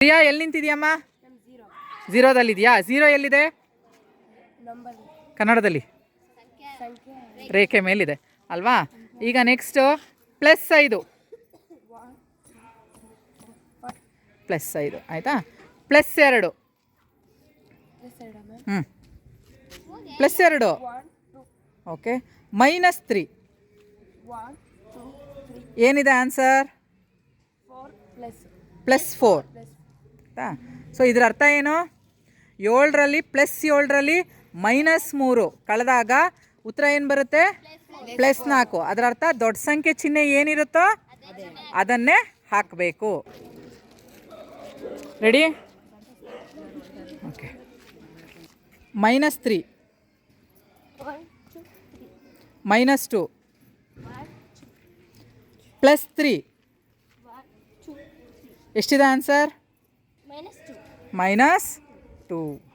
ಪ್ರಿಯಾ, ಎಲ್ಲಿ ನಿಂತಿದ್ಯಮ್ಮ? ಝೀರೋದಲ್ಲಿದೆಯಾ? ಝೀರೋ ಎಲ್ಲಿದೆ? ಕನ್ನಡದಲ್ಲಿ. ರೇಖೆ ಮೇಲಿದೆ. ಅಲ್ವಾ? ಈಗ ನೆಕ್ಸ್ಟು ಪ್ಲಸ್ ಐದು. ಪ್ಲಸ್ ಐದು. ಆಯಿತಾ? ಪ್ಲಸ್ ಎರಡು. ಹ್ಞೂ ಪ್ಲಸ್ ಎರಡು. ಓಕೆ ಮೈನಸ್ ತ್ರೀ ಏನಿದೆ ಆನ್ಸರ್ ಪ್ಲಸ್ ಫೋರ್ ಆಯಿತಾ? ಸೊ ಇದರ ಅರ್ಥ ಏನು? ಏಳರಲ್ಲಿ ಪ್ಲಸ್ ಏಳರಲ್ಲಿ ಮೈನಸ್ ಮೂರು. ಕಳೆದಾಗ ಉತ್ತರ ಏನು ಬರುತ್ತೆ? ಪ್ಲಸ್ ನಾಲ್ಕು. ಅದರ ಅರ್ಥ ದೊಡ್ಡ ಸಂಖ್ಯೆ ಚಿಹ್ನೆ ಏನಿರುತ್ತೋ ಅದನ್ನೇ ಹಾಕಬೇಕು. Ready okay minus three minus two plus three ಎಷ್ಟಿದೆ answer minus two minus two